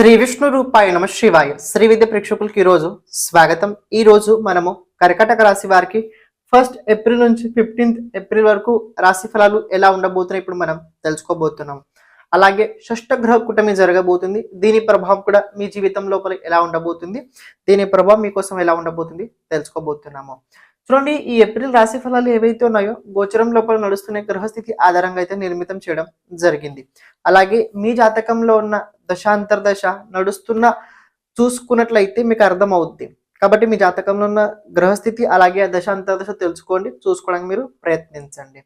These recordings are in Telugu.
శ్రీ విష్ణు రూపాయ నమ శివాయ. శ్రీ విద్య ప్రేక్షకులకి ఈరోజు స్వాగతం. ఈ రోజు మనము కర్కటక రాశి వారికి ఫస్ట్ ఏప్రిల్ నుంచి ఫిఫ్టీన్త్ ఏప్రిల్ వరకు రాశి ఫలాలు ఎలా ఉండబోతున్నాయి ఇప్పుడు మనం తెలుసుకోబోతున్నాం. అలాగే షష్ఠ గ్రహ కూటమి జరగబోతుంది. దీని ప్రభావం కూడా మీ జీవితం లోపల ఎలా ఉండబోతుంది? దీని ప్రభావం మీకోసం ఎలా ఉండబోతుంది? తెలుసుకోబోతున్నాము. చూడండి ఈ ఏప్రిల్ రాశి ఫలాలు ఏవైతే ఉన్నాయో గోచరం లోపల నడుస్తున్న గ్రహస్థితి ఆధారంగా అయితే నిర్మితం చేయడం జరిగింది. అలాగే మీ జాతకంలో ఉన్న దశాంతర్దశ నడుస్తున్న చూసుకున్నట్లయితే మీకు అర్థం అవుద్ది కాబట్టి మీ జాతకంలో ఉన్న గ్రహస్థితి అలాగే ఆ దశాంతర్దశ తెలుసుకోండి చూసుకోవడానికి మీరు ప్రయత్నించండి.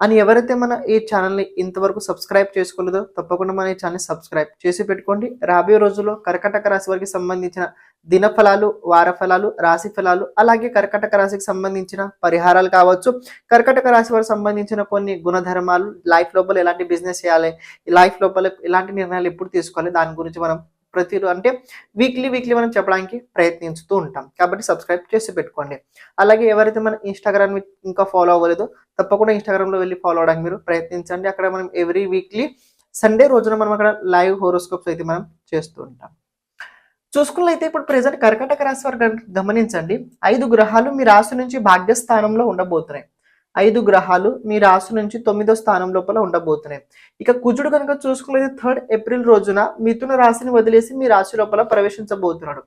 అని ఎవరైతే మన ఈ ఛానల్ని ఇంతవరకు సబ్స్క్రైబ్ చేసుకోలేదో తప్పకుండా మన ఈ ఛానల్ సబ్స్క్రైబ్ చేసి పెట్టుకోండి. రాబోయే రోజుల్లో కర్కటక రాశి వారికి సంబంధించిన దిన ఫలాలు వార ఫలాలు రాశి ఫలాలు అలాగే కర్కటక రాశికి సంబంధించిన పరిహారాలు కావచ్చు. కర్కటక రాశి వారికి సంబంధించిన కొన్ని గుణధర్మాలు లైఫ్ లోపల ఎలాంటి బిజినెస్ చేయాలి లైఫ్ లోపల ఎలాంటి నిర్ణయాలు ఎప్పుడు తీసుకోవాలి దాని గురించి మనం ప్రతి అంటే వీక్లీ వీక్లీ మనం చెప్పడానికి ప్రయత్నిస్తూ ఉంటాం. కాబట్టి సబ్స్క్రైబ్ చేసి పెట్టుకోండి. అలాగే ఎవరైతే మన ఇన్స్టాగ్రామ్ ఇంకా ఫాలో అవ్వలేదో తప్పకుండా ఇన్స్టాగ్రామ్లో వెళ్ళి ఫాలో అవడానికి మీరు ప్రయత్నించండి. అక్కడ మనం ఎవ్రీ వీక్లీ సండే రోజున మనం అక్కడ లైవ్ హోరోస్కోప్స్ అయితే మనం చేస్తూ ఉంటాం. చూసుకున్నట్లయితే ఇప్పుడు ప్రెసెంట్ కర్కటక రాశి వారు గమనించండి. ఐదు గ్రహాలు మీ రాశి నుంచి భాగ్యస్థానంలో ఉండబోతున్నాయి. ఐదు గ్రహాలు మీ రాశి నుంచి తొమ్మిదో స్థానం లోపల ఉండబోతున్నాయి. ఇక కుజుడు కనుక చూసుకునేది థర్డ్ ఏప్రిల్ రోజున మిథున రాశిని వదిలేసి మీ రాశి లోపల ప్రవేశించబోతున్నాడు.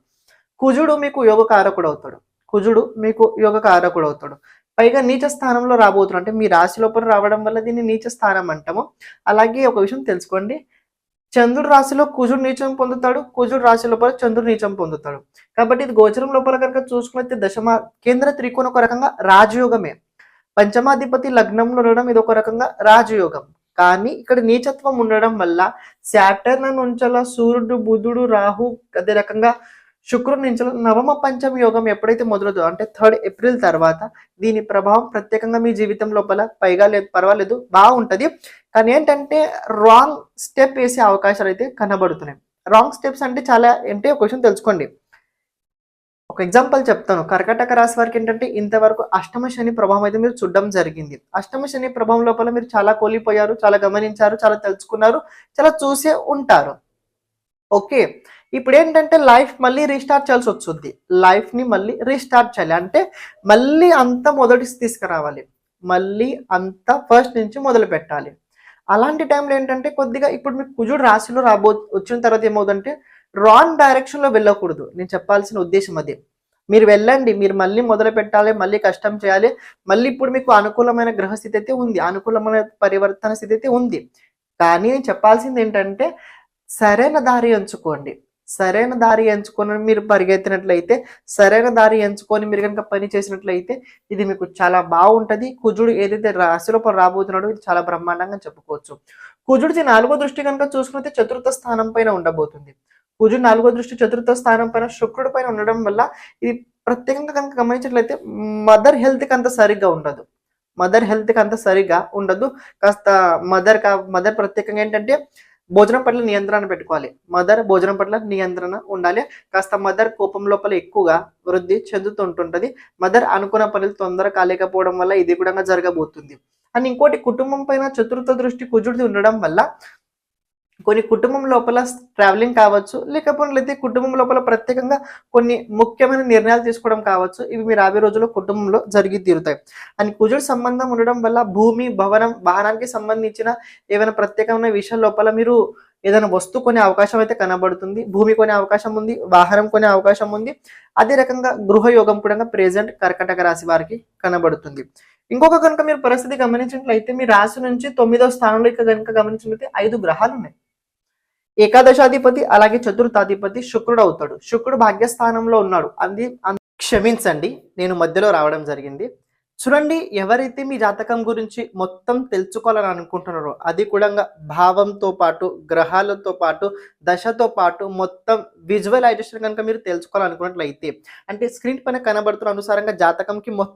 కుజుడు మీకు యోగ కారకుడు అవుతాడు కుజుడు మీకు యోగ కారకుడు అవుతాడు పైగా నీచ స్థానంలో రాబోతున్నాడు. అంటే మీ రాశి లోపల రావడం వల్ల దీన్ని నీచ స్థానం అంటాము. అలాగే ఒక విషయం తెలుసుకోండి. చంద్రుడు రాశిలో కుజుడు నీచం పొందుతాడు. కుజుడు రాశి లోపల చంద్రుడు నీచం పొందుతాడు. కాబట్టి ఇది గోచరం లోపల కనుక చూసుకున్నట్టు దశమ కేంద్ర త్రికోణ ఒక రకంగా రాజయోగమే. పంచమాధిపతి లగ్నంలో ఉండడం ఇది ఒక రకంగా రాజయోగం. కానీ ఇక్కడ నీచత్వం ఉండడం వల్ల శాటర్న నుంచల సూర్యుడు బుధుడు రాహు అదే రకంగా శుక్రుడు నుంచి నవమ పంచమ యోగం ఎప్పుడైతే మొదలవుతుందో అంటే థర్డ్ ఏప్రిల్ తర్వాత దీని ప్రభావం ప్రత్యేకంగా మీ జీవితం లోపల పైగా లేదు పర్వాలేదు బాగుంటుంది. కానీ ఏంటంటే రాంగ్ స్టెప్ వేసే అవకాశాలు అయితే కనబడుతున్నాయి. రాంగ్ స్టెప్స్ అంటే చాలా ఏంటి ఒక విషయం తెలుసుకోండి. ఒక ఎగ్జాంపుల్ చెప్తాను. కర్కటక రాశి వారికి ఏంటంటే ఇంతవరకు అష్టమ శని ప్రభావం అయితే మీరు చూడడం జరిగింది. అష్టమ శని ప్రభావం లోపల మీరు చాలా కోల్పోయారు చాలా గమనించారు చాలా తెలుసుకున్నారు చాలా చూసే ఉంటారు. ఓకే. ఇప్పుడు ఏంటంటే లైఫ్ మళ్ళీ రీస్టార్ట్ చేయాల్సి వస్తుంది. లైఫ్ని మళ్ళీ రీస్టార్ట్ చేయాలి. అంటే మళ్ళీ అంత మొదటి తీసుకురావాలి. మళ్ళీ అంత ఫస్ట్ నుంచి మొదలు పెట్టాలి. అలాంటి టైంలో ఏంటంటే కొద్దిగా ఇప్పుడు మీకు కుజుడు రాశిలో రాబో వచ్చిన తర్వాత ఏమవుతుందంటే రాంగ్ డైరెక్షన్లో వెళ్ళకూడదు. నేను చెప్పాల్సిన ఉద్దేశం అదే. మీరు వెళ్ళండి మీరు మళ్ళీ మొదలు పెట్టాలి మళ్ళీ కష్టం చేయాలి మళ్ళీ ఇప్పుడు మీకు అనుకూలమైన గ్రహస్థితి అయితే ఉంది అనుకూలమైన పరివర్తన స్థితి అయితే ఉంది. కానీ నేను చెప్పాల్సింది ఏంటంటే సరైన దారి ఎంచుకోండి. సరైన దారి ఎంచుకొని మీరు పరిగెత్తినట్లయితే సరైన దారి ఎంచుకొని మీరు కనుక పని చేసినట్లయితే ఇది మీకు చాలా బాగుంటుంది. కుజుడు ఏదైతే రాశిలోపల రాబోతున్నాడో ఇది చాలా బ్రహ్మాండంగా చెప్పుకోవచ్చు. కుజుడిది నాలుగో దృష్టి కనుక చూసుకుంటే చతుర్థ స్థానం పైన ఉండబోతుంది. కుజుడు నాలుగో దృష్టి చతుర్థ స్థానం పైన శుక్రుడి పైన ఉండడం వల్ల ఇది ప్రత్యేకంగా కనుక గమనించినట్లయితే మదర్ హెల్త్కి అంత సరిగ్గా ఉండదు. మదర్ హెల్త్కి అంత సరిగా ఉండదు. కాస్త మదర్ కా మదర్ ప్రత్యేకంగా ఏంటంటే భోజనం పట్ల నియంత్రణ పెట్టుకోవాలి. మదర్ భోజనం పట్ల నియంత్రణ ఉండాలి. కాస్త మదర్ కోపం లోపల ఎక్కువగా వృద్ధి చెందుతుంటుంటుంది మదర్ అనుకున్న పనులు తొందర కాలేకపోవడం వల్ల ఇది కూడా జరగబోతుంది. అండ్ ఇంకోటి కుటుంబం పైన చతుర్థ దృష్టి కుజుడిది ఉండడం వల్ల కొన్ని కుటుంబం లోపల ట్రావెలింగ్ కావచ్చు లేకపోతే కుటుంబం లోపల ప్రత్యేకంగా కొన్ని ముఖ్యమైన నిర్ణయాలు తీసుకోవడం కావచ్చు. ఇవి మీ రాబోయే రోజుల్లో కుటుంబంలో జరిగి తీరుతాయి. అని కుజుడు సంబంధం ఉండడం వల్ల భూమి భవనం వాహనానికి సంబంధించిన ఏమైనా ప్రత్యేకమైన విషయం లోపల మీరు ఏదైనా వస్తువు కొనే అవకాశం అయితే కనబడుతుంది భూమి కొనే అవకాశం ఉంది వాహనం కొనే అవకాశం ఉంది. అదే రకంగా గృహయోగం కూడా ప్రెజెంట్ కర్కటక రాశి వారికి కనబడుతుంది. ఇంకొక కనుక మీరు పరిస్థితి గమనించినట్లయితే మీ రాశి నుంచి తొమ్మిదో స్థానంలో ఇక కనుక గమనించినట్లయితే ఐదు గ్రహాలు ఉన్నాయి. ఏకాదశాధిపతి అలాగే చతుర్థాధిపతి శుక్రుడు అవుతాడు. శుక్రుడు భాగ్యస్థానంలో ఉన్నాడు. అది క్షమించండి నేను మధ్యలో రావడం జరిగింది. చూడండి ఎవరైతే మీ జాతకం గురించి మొత్తం తెలుసుకోవాలని అనుకుంటున్నారో అది కూడా భావంతో పాటు గ్రహాలతో పాటు దశతో పాటు మొత్తం విజువలైజేషన్ కనుక మీరు తెలుసుకోవాలనుకున్నట్లయితే అంటే స్క్రీన్ పైన కనబడుతున్న అనుసారంగా జాతకంకి మొత్తం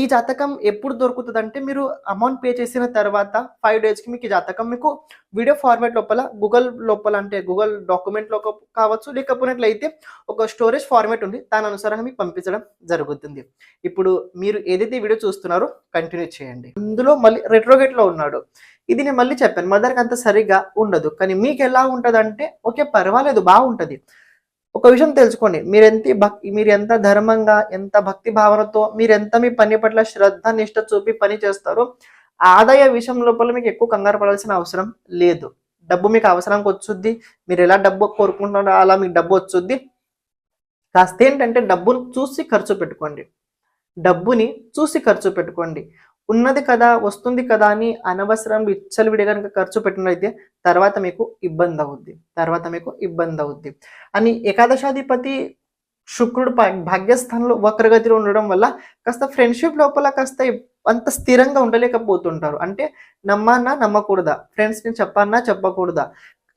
ఈ జాతకం ఎప్పుడు దొరుకుతుంది అంటే మీరు అమౌంట్ పే చేసిన తర్వాత ఫైవ్ డేస్కి మీకు ఈ జాతకం మీకు వీడియో ఫార్మాట్ లోపల గూగుల్ లోపల అంటే గూగుల్ డాక్యుమెంట్లో కావచ్చు లేకపోయినట్లయితే ఒక స్టోరేజ్ ఫార్మాట్ ఉంది. దాని అనుసారంగా మీకు పంపించడం జరుగుతుంది. ఇప్పుడు మీరు ఏదైతే వీడియో చూస్తున్నారో కంటిన్యూ చేయండి. ఇందులో మళ్ళీ రెట్రోగేట్లో ఉన్నాడు. ఇది నేను మళ్ళీ చెప్పాను. మదర్కి అంత సరిగా ఉండదు. కానీ మీకు ఎలా ఉంటుంది అంటే ఓకే పర్వాలేదు బాగుంటుంది. ఒక విషయం తెలుసుకోండి. మీరు ఎంత భక్తి మీరు ఎంత ధర్మంగా ఎంత భక్తి భావనతో మీరు ఎంత మీ పని పట్ల శ్రద్ధ నిష్ట చూపి పని చేస్తారో ఆదాయ విషయం లోపల మీకు ఎక్కువ కంగారు పడాల్సిన అవసరం లేదు. డబ్బు మీకు అవసరానికి వచ్చుద్ది. మీరు ఎలా డబ్బు కోరుకుంటున్నారో అలా మీకు డబ్బు వచ్చుద్ది. కాస్త ఏంటంటే డబ్బును చూసి ఖర్చు పెట్టుకోండి. డబ్బుని చూసి ఖర్చు పెట్టుకోండి. ఉన్నది కదా వస్తుంది కదా అని అనవసరం విచ్చలవిడి కనుక ఖర్చు పెట్టినట్లయితే తర్వాత మీకు ఇబ్బంది అవుద్ది తర్వాత మీకు ఇబ్బంది అవుద్ది అని ఏకాదశాధిపతి శుక్రుడు భాగ్యస్థానంలో వక్రగతిలో ఉండడం వల్ల కాస్త ఫ్రెండ్షిప్ లోపల కాస్త అంత స్థిరంగా ఉండలేకపోతుంటారు. అంటే నమ్మన్నా నమ్మకూడదా? ఫ్రెండ్స్ని చెప్పన్నా చెప్పకూడదా?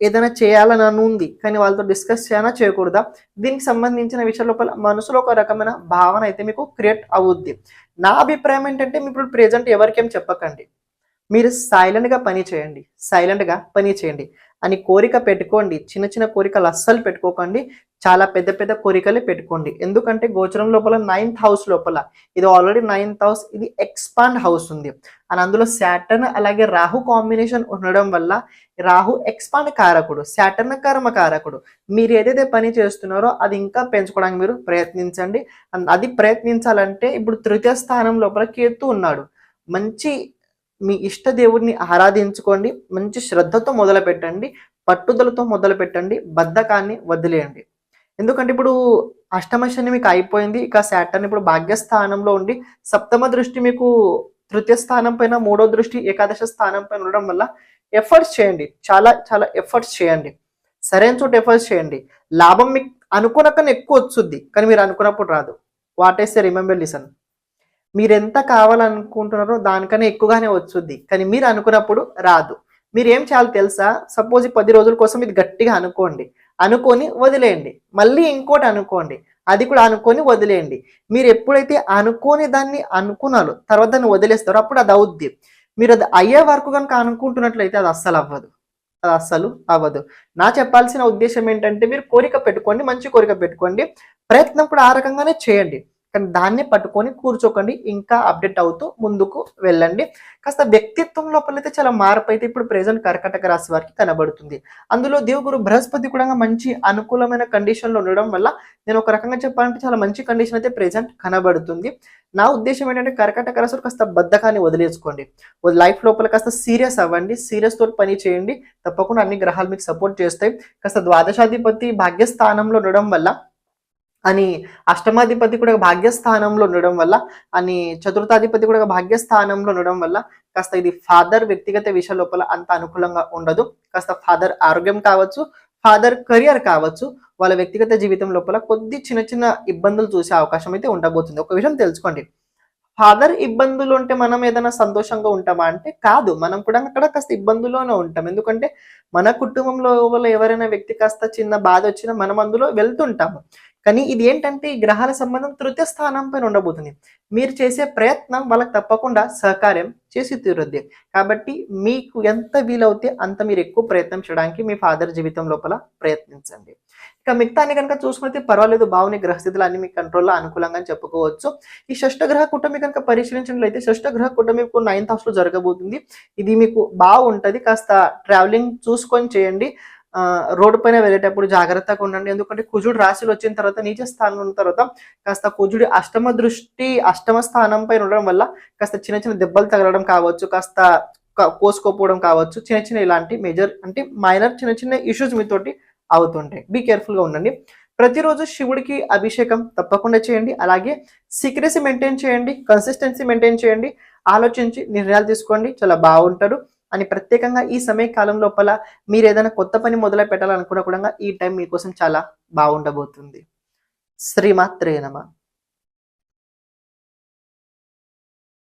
ఏదైనా చేయాలని అని ఉంది కానీ వాళ్ళతో డిస్కస్ చేయాలా చేయకూడదా? దీనికి సంబంధించిన విషయాల లోపల మనసులో ఒక రకమైన భావన అయితే మీకు క్రియేట్ అవుద్ది. నా అభిప్రాయం ఏంటంటే మీ ఇప్పుడు ప్రెజెంట్ ఎవరికేం చెప్పకండి. మీరు సైలెంట్గా పని చేయండి. సైలెంట్గా పని చేయండి. అని కోరిక పెట్టుకోండి. చిన్న చిన్న కోరికలు అస్సలు పెట్టుకోకండి. చాలా పెద్ద పెద్ద కోరికలే పెట్టుకోండి. ఎందుకంటే గోచరం లోపల నైన్త్ హౌస్ లోపల ఇది ఆల్రెడీ నైన్త్ హౌస్ ఇది ఎక్స్పాండ్ హౌస్ ఉంది. అని అందులో శాటర్న్ అలాగే రాహు కాంబినేషన్ ఉండడం వల్ల రాహు ఎక్స్పాండ్ కారకుడు శాటర్న్ కర్మ కారకుడు. మీరు ఏదైతే పని చేస్తున్నారో అది ఇంకా పెంచుకోవడానికి మీరు ప్రయత్నించండి. అది ప్రయత్నించాలంటే ఇప్పుడు తృతీయ స్థానం లోపల కేతు ఉన్నాడు. మంచి మీ ఇష్ట దేవుడిని ఆరాధించుకోండి మంచి శ్రద్ధతో మొదలు పెట్టండి పట్టుదలతో మొదలు పెట్టండి బద్ధకాన్ని వదిలేయండి. ఎందుకంటే ఇప్పుడు అష్టమ శని మీకు అయిపోయింది ఇక శాటర్న్ ఇప్పుడు భాగ్యస్థానంలో ఉండి సప్తమ దృష్టి మీకు తృతీయ స్థానం పైన మూడో దృష్టి ఏకాదశ స్థానం పైన ఉండడం వల్ల ఎఫర్ట్స్ చేయండి చాలా చాలా ఎఫర్ట్స్ చేయండి. సరైన చోట ఎఫర్ట్స్ చేయండి. లాభం మీకు అనుకున్న కన్నా ఎక్కువ వచ్చుద్ది కానీ మీరు అనుకున్నప్పుడు రాదు. What is remember listen. మీరు ఎంత కావాలనుకుంటున్నారో దానికన్నా ఎక్కువగానే వచ్చుద్ది. కానీ మీరు అనుకున్నప్పుడు రాదు. మీరు ఏం చేయాలి తెలుసా? సపోజ్ ఈ పది రోజుల కోసం ఇది గట్టిగా అనుకోండి. అనుకొని వదిలేయండి. మళ్ళీ ఇంకోటి అనుకోండి. అది కూడా అనుకొని వదిలేయండి. మీరు ఎప్పుడైతే అనుకోని దాన్ని అనుకున్నారు తర్వాత దాన్ని వదిలేస్తారో అప్పుడు అది అవుద్ది. మీరు అది అయ్యే వరకు కనుక అనుకుంటున్నట్లయితే అది అస్సలు అవ్వదు. అది అస్సలు అవ్వదు. నా చెప్పాల్సిన ఉద్దేశం ఏంటంటే మీరు కోరిక పెట్టుకోండి మంచి కోరిక పెట్టుకోండి. ప్రయత్నం కూడా ఆ రకంగానే చేయండి. కానీ దాన్నే పట్టుకొని కూర్చోకండి ఇంకా అప్డేట్ అవుతూ ముందుకు వెళ్ళండి. కాస్త వ్యక్తిత్వం లోపల అయితే చాలా మార్పు అయితే ఇప్పుడు ప్రెసెంట్ కర్కటక రాశి వారికి కనబడుతుంది. అందులో దేవుగురు బృహస్పతి కూడా మంచి అనుకూలమైన కండిషన్లో ఉండడం వల్ల నేను ఒక రకంగా చెప్పాలంటే చాలా మంచి కండిషన్ అయితే ప్రెసెంట్ కనబడుతుంది. నా ఉద్దేశం ఏంటంటే కర్కటక రాశి కాస్త బద్ధకాన్ని వదిలేసుకోండి. లైఫ్ లోపల కాస్త సీరియస్ అవ్వండి సీరియస్ తోటి పని చేయండి తప్పకుండా అన్ని గ్రహాలు మీకు సపోర్ట్ చేస్తాయి. కాస్త ద్వాదశాధిపతి భాగ్యస్థానంలో ఉండడం వల్ల అని అష్టమాధిపతి కూడా భాగ్యస్థానంలో ఉండడం వల్ల అని చతుర్థాధిపతి కూడా భాగ్యస్థానంలో ఉండడం వల్ల కాస్త ఇది ఫాదర్ వ్యక్తిగత విషయ లోపల అంత అనుకూలంగా ఉండదు. కాస్త ఫాదర్ ఆరోగ్యం కావచ్చు ఫాదర్ కెరియర్ కావచ్చు వాళ్ళ వ్యక్తిగత జీవితం లోపల కొద్ది చిన్న చిన్న ఇబ్బందులు చూసే అవకాశం అయితే ఉండబోతుంది. ఒక విషయం తెలుసుకోండి. ఫాదర్ ఇబ్బందులు ఉంటే మనం ఏదైనా సంతోషంగా ఉంటామా అంటే కాదు. మనం కూడా అక్కడ కాస్త ఇబ్బందుల్లోనే ఉంటాం. ఎందుకంటే మన కుటుంబంలో వాళ్ళ ఎవరైనా వ్యక్తి కాస్త చిన్న బాధ వచ్చినా మనం అందులో వెళ్తుంటాము. కానీ ఇది ఏంటంటే ఈ గ్రహాల సంబంధం తృతీయ స్థానం పైన ఉండబోతుంది. మీరు చేసే ప్రయత్నం వాళ్ళకి తప్పకుండా సహకారం చేసి తీరుద్ది. కాబట్టి మీకు ఎంత వీలవుతే అంత మీరు ఎక్కువ ప్రయత్నం చేయడానికి మీ ఫాదర్ జీవితం లోపల ప్రయత్నించండి. ఇక మిగతాన్ని కనుక చూసుకుంటే పర్వాలేదు బావుని గ్రహస్థితులు అన్ని మీ కంట్రోల్లో అనుకూలంగా అని చెప్పుకోవచ్చు. ఈ షష్టగ్రహ కూటమి కనుక పరిశీలించినట్లయితే షష్టగ్రహ కూటమి మీకు నైన్త్ హౌస్లో జరగబోతుంది. ఇది మీకు బాగుంటుంది కాస్త ట్రావెలింగ్ చూసుకొని చేయండి. రోడ్డు పైన వెళ్ళేటప్పుడు జాగ్రత్తగా ఉండండి. ఎందుకంటే కుజుడు రాశిలో వచ్చిన తర్వాత నీచ స్థానంలో ఉన్న తర్వాత కాస్త కుజుడి అష్టమ దృష్టి అష్టమ స్థానం పైన ఉండడం వల్ల కాస్త చిన్న చిన్న దెబ్బలు తగలడం కావచ్చు కాస్త కోసుకోపోవడం కావచ్చు చిన్న చిన్న ఇలాంటి మేజర్ అంటే మైనర్ చిన్న చిన్న ఇష్యూస్ మీతోటి అవుతుంటాయి. బీ కేర్ఫుల్గా ఉండండి. ప్రతిరోజు శివుడికి అభిషేకం తప్పకుండా చేయండి. అలాగే సీక్రెసీ మెయింటైన్ చేయండి కన్సిస్టెన్సీ మెయింటైన్ చేయండి. ఆలోచించి నిర్ణయాలు తీసుకోండి. చాలా బాగుంటారు అని ప్రత్యేకంగా ఈ సమయ కాలం లోపల మీరు ఏదైనా కొత్త పని మొదలు పెట్టాలనుకున్న కూడా ఈ టైం మీకోసం చాలా బాగుండబోతుంది. శ్రీమాత్రే నమ.